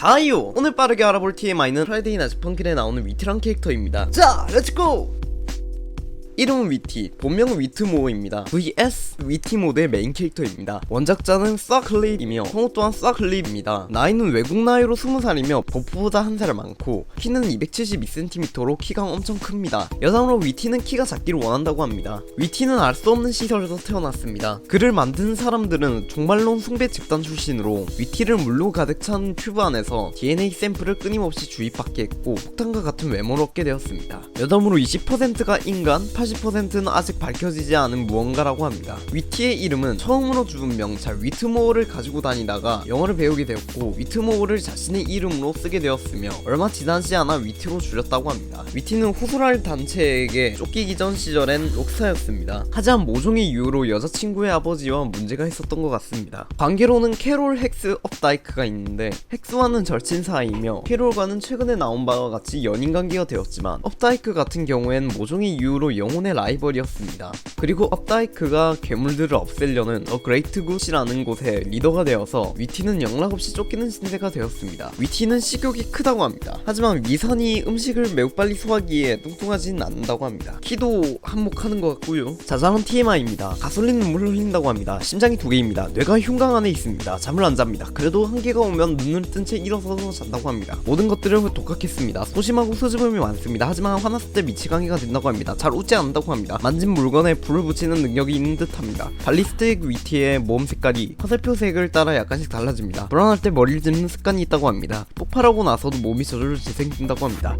사요 오늘 빠르게 알아볼 TMI는 프라이데이 나츠 펑킬에 나오는 위티란 캐릭터입니다. 자 렛츠고 이름은 위티, 본명은 위트모어입니다. VS 위티모드의 메인 캐릭터입니다. 원작자는 싹클립이며 성우 또한 싹클립입니다. 나이는 외국 나이로 20살이며 버프보다 한 살 많고 키는 272cm로 키가 엄청 큽니다. 여성으로 위티는 키가 작기를 원한다고 합니다. 위티는 알 수 없는 시설에서 태어났습니다. 그를 만든 사람들은 종말론 숭배 집단 출신으로 위티를 물로 가득 찬 튜브 안에서 DNA 샘플을 끊임없이 주입받게 했고 폭탄과 같은 외모를 얻게 되었습니다. 여담으로 20%가 인간, 80%는 아직 밝혀지지 않은 무언가라고 합니다. 위티의 이름은 처음으로 주은 명찰 위트모어를 가지고 다니다가 영어를 배우게 되었고 위트모어를 자신의 이름으로 쓰게 되었으며 얼마 지나지 않아 위티로 줄였다고 합니다. 위티는 후술할 단체에게 쫓기기 전 시절엔 록스타였습니다. 하지만 모종의 이유로 여자친구의 아버지와 문제가 있었던 것 같습니다. 관계로는 캐롤 헥스 업다이크가 있는데 헥스와는 절친 사이이며 캐롤과는 최근에 나온 바와 같이 연인 관계가 되었지만 업다이크 같은 경우엔 모종의 이유로 영혼 의 라이벌이었습니다. 그리고 업다이크가 괴물들을 없애려는 어 그레이트 굿이라는 곳의 리더가 되어서 위티는 영락없이 쫓기는 신세가 되었습니다. 위티는 식욕이 크다고 합니다. 하지만 위선이 음식을 매우 빨리 소화하기에 뚱뚱하진 않는다고 합니다. 키도 한몫하는 것 같고요. 자잘한 TMI입니다. 가솔린 눈물을 흘린다고 합니다. 심장이 두 개입니다. 뇌가 흉강 안에 있습니다. 잠을 안 잡니다. 그래도 한계가 오면 눈을 뜬 채 일어서서 잔다고 합니다. 모든 것들을 독학했습니다. 소심하고 수줍음이 많습니다. 하지만 화났을 때 미치광이가 된다고 합니다. 잘 웃지 않 는다고 합니다. 만진 물건에 불을 붙이는 능력이 있는 듯합니다. 발리스틱 위티의 몸 색깔이 화살표 색을 따라 약간씩 달라집니다. 불안할 때 머리를 짚는 습관이 있다고 합니다. 폭발하고 나서도 몸이 저절로 재생된다고 합니다.